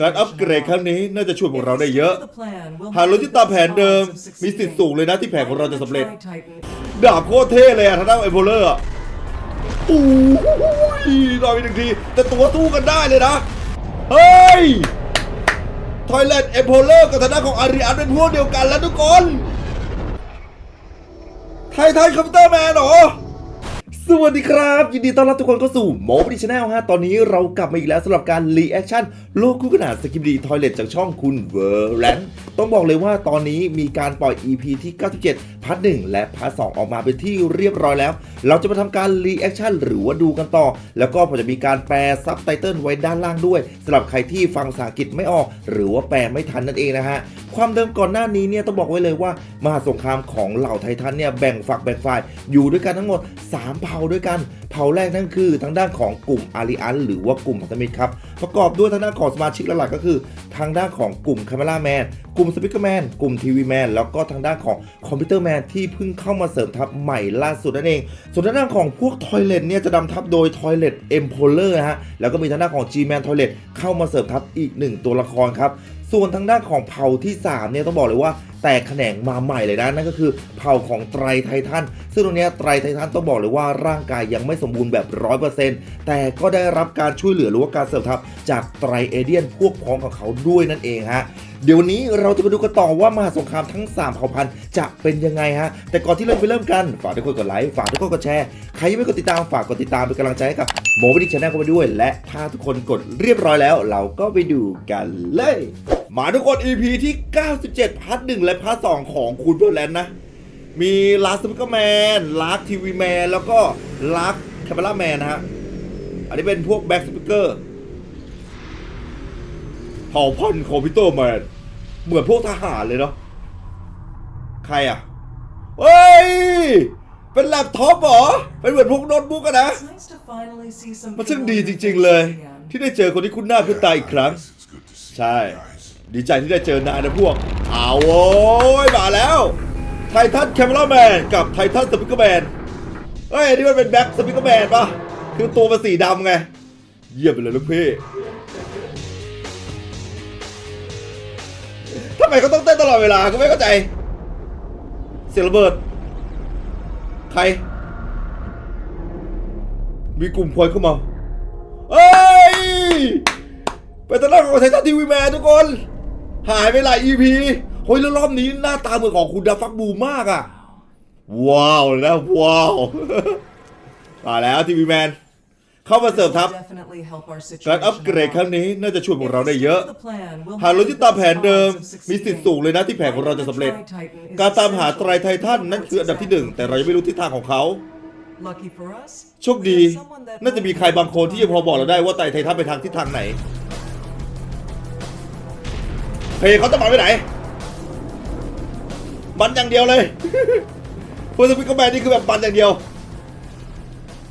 การอัปเกรดครั้งนี้น่าจะช่วยพวกเราได้เยอะ หากเราที่ตามแผนเดิม มีสิทธิ์สูงเลยนะที่แผนของเราจะสำเร็จ ดาบโคตรเท่เลยอะทางด้านไอโพเลอร์อะโอ้ยต่อยไปหนึ่งที แต่ตัวสู้กันได้เลยนะ เฮ้ยทอยเลตเอโพเลอร์กับทางด้านของอาริอันเป็นพวกเดียวกันแล้วทุกคน ไททันคอมพิวเตอร์แมนเหรอ สวัสดีครับ ยินดีต้อนรับทุกคนเข้าสู่โมบิดิชแนลฮะ ตอนนี้เรากลับมาอีกแล้วสำหรับการรีแอคชั่นโลกคู่ขนานสกิปดีทอยเลตจากช่องคุณเวอร์แลนต้องบอกเลยว่าตอนนี้มีการปล่อย EP ที่ 97 พาร์ทหนึ่งและพาร์ทสองออกมาเป็นที่เรียบร้อยแล้ว เราจะมาทำการรีแอคชั่นหรือว่าดูกันต่อ แล้วก็ผมจะมีการแปลซับไตเติลไว้ด้านล่างด้วยสำหรับใครที่ฟังภาษาอังกฤษไม่ออก หรือว่าแปลไม่ทันนั่นเองนะฮะความเดิมก่อนหน้านี้เนี่ยต้องบอกไว้เลยว่ามหาสงครามของเหล่าไททันเนี่ยแบ่งฝักแบ่งฝ่ายอยู่ด้วยกันทั้งหมด3เผ่าด้วยกันเผ่าแรกนั่นคือทางด้านของกลุ่มอาริอันหรือว่ากลุ่มพันธมิตรครับ ประกอบด้วยทางด้านของสมาชิกหลักๆก็คือ ทางด้านของกลุ่มคาเมล่าแมนกลุ่มสปิเกอร์แมนกลุ่มทีวีแมนแล้วก็ทางด้านของคอมพิวเตอร์แมนที่เพิ่งเข้ามาเสริมทัพใหม่ล่าสุดนั่นเอง ส่วนทางด้านของพวกทอยเลตเนี่ยจะนำทัพโดยทอยเลตเอ็มโพเลอร์ฮะแล้วก็มีทางด้านของ G-Man Toilet เข้ามาเสริมทัพอีกหนึ่งตัวละครครับส่วนทางด้านของเผ่าที่ 3 เนี่ยต้องบอกเลยว่าแตกแขนงมาใหม่เลยนะนั่นก็คือเผ่าของไตรไททันซึ่งตรงนี้ไตรไททันต้องบอกเลยว่าร่างกายยังไม่สมบูรณ์แบบ 100%แต่ก็ได้รับการช่วยเหลือหรือว่าการเสริมทัพจากไตรเอเดียนพวกพ้องของเขาด้วยนั่นเองฮะเดี๋ยววันนี้เราจะมาดูกันต่อว่ามหาสงครามทั้ง3เผ่าพันธุ์จะเป็นยังไงฮะ แต่ก่อนที่เราจะไปเริ่มกัน ฝากทุกคนกดไลค์ฝากทุกคนกดแชร์ใครยังไม่กดติดตามฝากกดติดตามเป็นกำลังใจให้กับโมบิดิชแนลกันไปด้วย และถ้าทุกคนกดเรียบร้อยแล้ว เราก็ไปดูกันเลย มาทุกคน EP ที่ 97พาร์ทหนึ่งและพาร์ทสองของคุณเบอร์แลนด์นะ มีลาสปิกแมนลาร์คทีวีแมนแล้วก็ลาร์คแคปเปล่าแมนนะฮะ อันนี้เป็นพวกแบ็กสปิเกอร์เผ่าพันธุ์คอมพิวเตอร์แมนเหมือนพวกทหารเลยเนาะใครอะ เฮ้ย เป็นแล็ปท็อปเหรอ เป็นเหมือนพวกโน้ตบุ๊กอะนะ มันช่างดีจริง ๆเลย ที่ได้เจอคนที่คุ้นหน้าคุ้นตาอีกครั้ง ใช่ ดีใจที่ได้เจอนายนะพวก เอาโว้ยมาแล้ว ททันแคมเมราแมนกับไททันสปิเกอร์แมนเฮ้ยนี่มันเป็นแบ็คสปิเกอร์แมนปะคือตัวมันสีดำไง เยี่ยมไปเลยลูกพี่ทำไมเขาต้องเต้นตลอดเวลาก็ไม่เข้าใจ เสียงระเบิด ใคร มีกลุ่มควันเข้ามาเฮ้ยเป็นตอนแรกของไททันทีวีแมนทุกคน หายไปหลาย EP เฮ้ยแล้วรอบนี้หน้าตาเหมือนของคุณดาฟักบูมากอะว้าวเลยนะว้าวมาแล้วทีวีแมน เข้ามาเสริมทัพการอัปเกรดครั้งนี้น่าจะช่วยพวกเราได้เยอะ หากเราที่ตามแผนเดิม มีสิทธิ์สูงเลยนะที่แผนของเราจะสำเร็จ การตามหาไตรไททันนั่นคืออันดับที่หนึ่งแต่เรายังไม่รู้ทิศทางของเขาโชคดี น่าจะมีใครบางคนที่จะพอบอกเราได้ว่าไตรไททันไปทางทิศทางไหนเพลงเขาจะมาไปไหน มันอย่างเดียวเลยพวกสปิกเกอร์แมนนี่คือแบบมันอย่างเดียว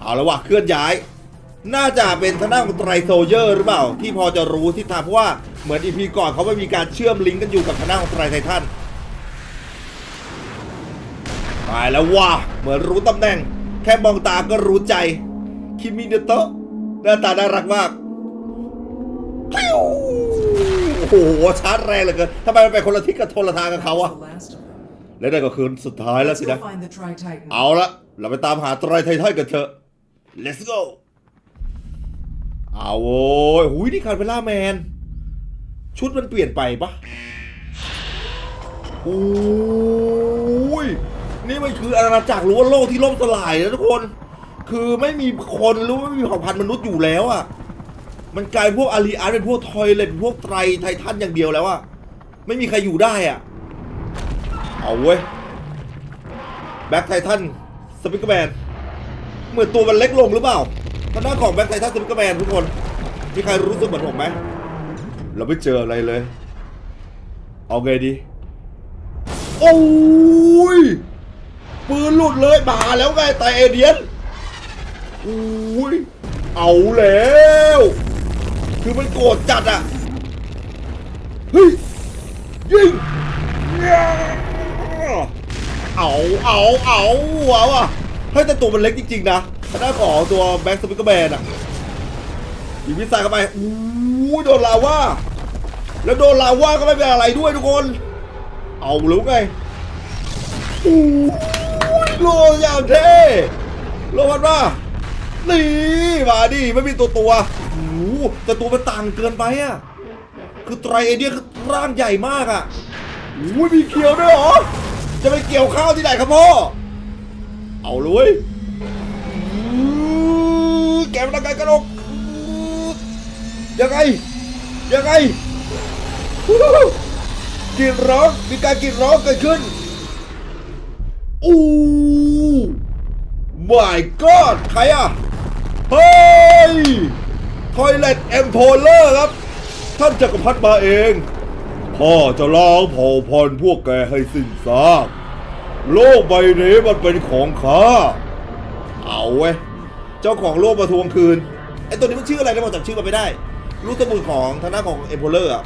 เอาละว่ะเคลื่อนย้าย น่าจะเป็นทางด้านของไตรโซเยอร์หรือเปล่า ที่พอจะรู้ทิศทางเพราะว่าเหมือนอีพีก่อนเขาไม่มีการเชื่อมลิงก์กันอยู่กับทางด้านของไตรไททันตายแล้วว่ะเหมือนรู้ตำแหน่ง แค่มองตาก็รู้ใจ คิมิเนโตะหน้าตาน่ารักมากโอ้โหชาร์จแรงเหลือเกินทำไมมันไปคนละทิศกับโทรทางกับเขาอะ และนั่นก็คือสุดท้ายแล้วสินะ เอาละเราไปตามหาไตรไททันกันเถอะ let's go เอาโว้ยหุยนี่คาร์เปล่าแมน ชุดมันเปลี่ยนไปปะโอ้ยนี่มันคืออาณาจักรหรือว่าโลกที่ล่มสลายนะทุกคน คือไม่มีคนหรือว่าไม่มีเผ่าพันธุ์มนุษย์อยู่แล้วอะ่ะ มันกลายเป็นพวกอารีอาร์เป็นพวกทอยเลตพวกไตรไททันอย่างเดียวแล้วอะ่ะ ไม่มีใครอยู่ได้อะ่ะ เอาเว้ย แบ็คไททันสปิกเกอร์แมนเหมือนตัวมันเล็กลงหรือเปล่าทางด้านของแบ็คไททันสปิกเกอร์แมนทุกคนมีใครรู้สึกเหมือนผมไหมเราไม่เจออะไรเลย เอาไงดี โอ้ยปืนหลุดเลยมาแล้วไงแต่เอเดียนอุ้ยเอาแล้ว คือมันโกรธจัดอะเฮ้ย ยิง เอาเอาเอาเอาอะเฮ้ยแต่ตัวมันเล็กจริงๆนะทางด้านของตัวแบ็คสปิกเกอร์แมนอะยิงพิษใส่เข้าไปอู้โดนลาว่าแล้วโดนลาว่าก็ไม่เป็นอะไรด้วยทุกคน เอาหรือไงอู้โลอย่างเท่โลพันว่านี่มาดิไม่มีตัวตัวโอ้แต่ตัวมันต่างเกินไปอะคือไตรเอเดียคือร่างใหญ่มากอะอู้ยมีเขียวด้วยเหรอ จะไปเกี่ยวข้าวที่ไหนครับพ่อ เอาเลยเว้ยอู้แกมันตั้งใจกระโดดอู้ยังไง ยังไงกรีดร้องมีการกรีดร้องเกิดขึ้นอู้ my god ใครอะ เฮ้ย Toilet e m p o l e r ครับ ท่านจักรพรรดิมาเอง พ่อจะล้างเผ่าพันธุ์พวกแกให้สิ้นซากโลกใบนี้มันเป็นของข้า เอาเว้ย เจ้าของโลกมาทวงคืน ไอตัวนี้มันชื่ออะไรนะบอกจำชื่อมันไม่ได้ รู้สมุนของทางด้านของเอ p โพเลอร์อะ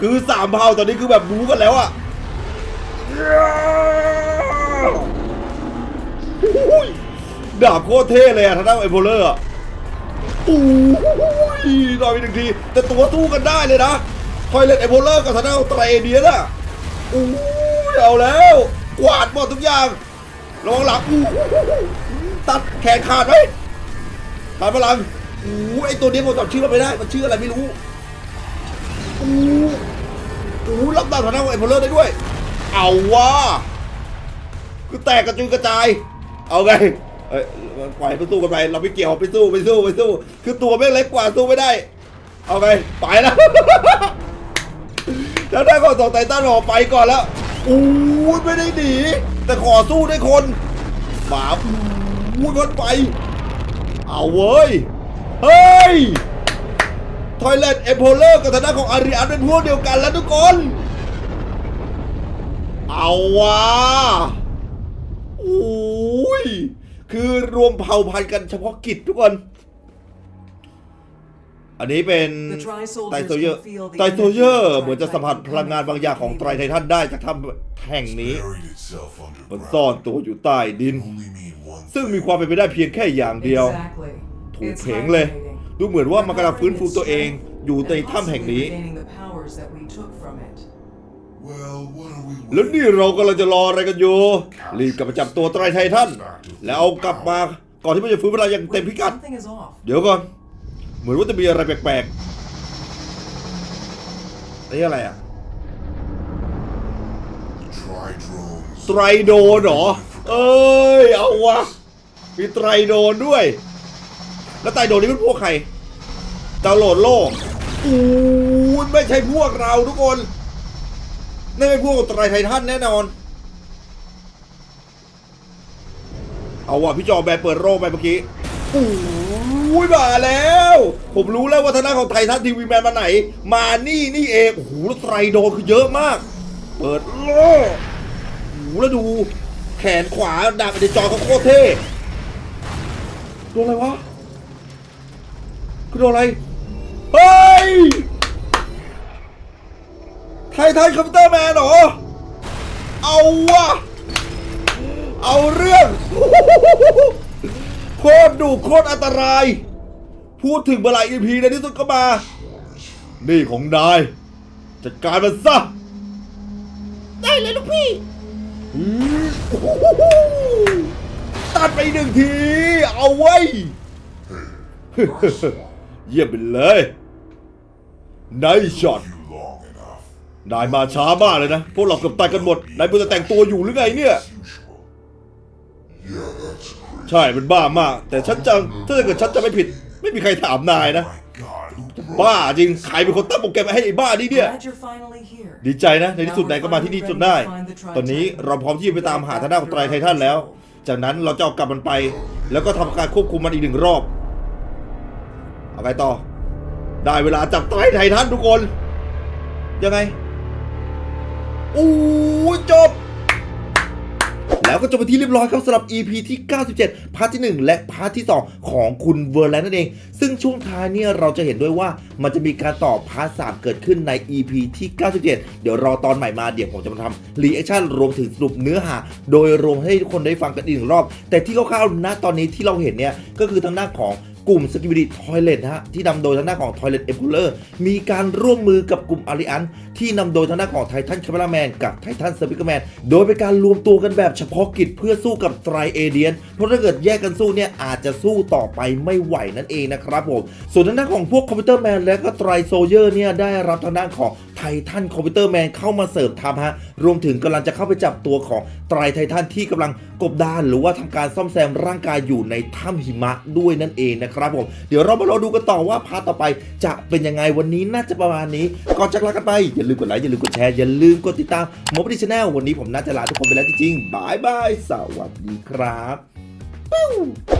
คือสามเผ่าตอนนี้คือแบบรู้กันแล้วอะดาบโคตรเท่เลยอะทางด้านเอ p โพเลอร์อะอู้ยรอยไปหนึ่งที แต่ตัวสู้กันได้เลยนะ คอยเล่นเอ p โพเลอร์กับทางด้านของไตรเอเดียน่ะอู้ยเอาแล้ว กวาดหมดทุกอย่างระวังหลังอู้ตัดแขนขาดไหมขาดพลังอู้ไอตัวนี้ผมจำชื่อมันไม่ได้มันชื่ออะไรไม่รู้อู้อู้รับดาบฐานะของเอโพเลอร์ได้ด้วย เอาว่าคือแตกกระจุยกระจาย เอาไงเอ้ยปล่อยไปสู้กันไป เราไม่เกี่ยวไปสู้ไปสู้ไปสู้ คือตัวแม่งเล็กกว่าสู้ไม่ได้ เอาไงไปแล้ว แล้วได้ก่อนสองไททันออกไปก่อนแล้วอู้ยไม่ได้หนีแต่ขอสู้ด้วยคนหมาอู้ยรถไป เอาเว้ย เฮ้ยทอยเลตเอโพเลอร์กับทางด้านของอาริอันเป็นพวกเดียวกันแล้วทุกคน เอาว่ะอุ้ยคือรวมเผ่าพันธุ์กันเฉพาะกิจทุกคน อันนี้เป็นไตรโซเยอร์ไตรโซเยอร์เหมือนจะสัมผัสพลังงานบางอย่างของไตรไททันได้จากถ้ำแห่งนี้ Buried itself มัน underground. ซ่อนตัวอยู่ใต้ดิน Only need one ซึ่งมีความเป็นไปได้เพียงแค่อย่างเดียว Exactly. ถูก It's เผงเลย hibernating. ดูเหมือนว่ามันกำลังฟื้นฟูตัวเองอยู่ใน And ถ้ำแห่ง possibly นี้ regaining the powers that we took from it. Well, what are we แล้ว waiting นี่เรากำลังจะรออะไรกันอยู่ รีบกลับมาจับตัวไตรไททันแล้วเอากลับมาก่อนที่มันจะฟื้นพลังอย่างเต็มพิ Wait, กัด something is off. เดี๋ยวก่อน เหมือนว่าจะมีอะไรแปลกๆนี่อะไรอะ Try drones. ไตรโดนเหรอ เอ้ย เอาวะ มีไตรโดนด้วย แล้วไตรโดนนี่เป็นพวกใครดาวน์โหลดโลกอู้ยไม่ใช่พวกเราทุกคนนี่เป็นพวกไตรไททันแน่นอน เอาว่ะพี่จอแบนเปิดโรคไปเมื่อกี้อู้ อุ้ยมาแล้ว ผมรู้แล้วว่าทางด้านของไททันทีวีแมนมาไหน มานี่นี่เองโอ้โหแล้วไตรโดนคือเยอะมาก เปิดโลกโอ้โหแล้วดู แขนขวาดาบในจอเขาโคตรเท่โดนอะไรวะคือโดนอะไร เฮ้ย ไททันคอมพิวเตอร์แมนเหรอ เอาวะเอาเรื่อง โคตรดุโคตรอันตราย พูดถึงเมื่อไหร่ EP ในที่สุดก็มา นี่ของนายจัดการมันซะ ได้เลยลูกพี่อืมโอ้โหตัดไปหนึ่งที เอาไว้เยี่ยมไปเลยนายช็อต You long enough. นายมาช้ามากเลยนะ พวกเราเกือบตายกันหมด นายเพิ่งจะแต่งตัวอยู่หรือไงเนี่ย Usual. Yeah, that's crazy. ใช่มันบ้ามาก แต่ฉันจะถ้าเกิดฉันจะไม่ผิด ไม่มีใครถามนายนะ บ้าจริงใครเป็นคนตั้งโปรแกรมมาให้ไอ้บ้านี่เนี่ย ดีใจนะ ในที่สุดนายก็มาที่นี่จนได้ ตอนนี้เราพร้อมที่จะไปตามหาทางด้านของไตรไททันแล้ว จากนั้นเราจะเอากลับมันไป แล้วก็ทำการควบคุมมันอีกหนึ่งรอบเอาไปต่อ ได้เวลาจับไตรไททันทุกคน ยังไงอู้จบ แล้วก็จบไปที่เรียบร้อยครับสำหรับ EP ที่ 97 พาร์ทที่ 1 และพาร์ทที่ 2 ของคุณเวอร์แลนด์นั่นเอง ซึ่งช่วงท้ายเนี่ยเราจะเห็นด้วยว่ามันจะมีการต่อพาร์ทสเกิดขึ้นใน EP ที่ 97 เดี๋ยวรอตอนใหม่มาเดี๋ยวผมจะมาทำรีแอคชั่นรวมถึงสรุปเนื้อหา โดยรวมให้ทุกคนได้ฟังกันอีกหนึ่งรอบ แต่ที่คร่าวๆณตอนนี้ที่เราเห็นเนี่ยก็คือทางด้านของ กลุ่มสกิบิดิทอยเลตฮะที่นำโดยทางด้านของทอยเลตเอ็มพูลเลอร์มีการร่วมมือกับกลุ่มอาริอันที่นำโดยทางด้านของไททันแคาเมราแมนกับไททันเซอร์พิกแมนโดยเป็นการรวมตัวกันแบบเฉพาะกิจเพื่อสู้กับไตรเอเดียน เพราะถ้าเกิดแยกกันสู้เนี่ยอาจจะสู้ต่อไปไม่ไหวนั่นเองนะครับผมส่วนทางด้านของพวกคอมพิวเตอร์แมนและก็ไตรโซเยอร์เนี่ยได้รับทางด้านของ ไททันคอมพิวเตอร์แมนเข้ามาเสริมทัพฮะ รวมถึงกำลังจะเข้าไปจับตัวของไตรไททันที่กำลังกบดาน หรือว่าทำการซ่อมแซมร่างกายอยู่ในถ้ำหิมะด้วยนั่นเองนะครับผม เดี๋ยวเรามารอดูกันต่อว่าพาร์ทต่อไปจะเป็นยังไงวันนี้น่าจะประมาณนี้ ก่อนจากลากันไป อย่าลืมกดไลค์อย่าลืมกดแชร์อย่าลืมกดติดตามมอปดีชาแนลวันนี้ผมน่าจะลาทุกคนไปแล้วจริงๆบายบายสวัสดีครับ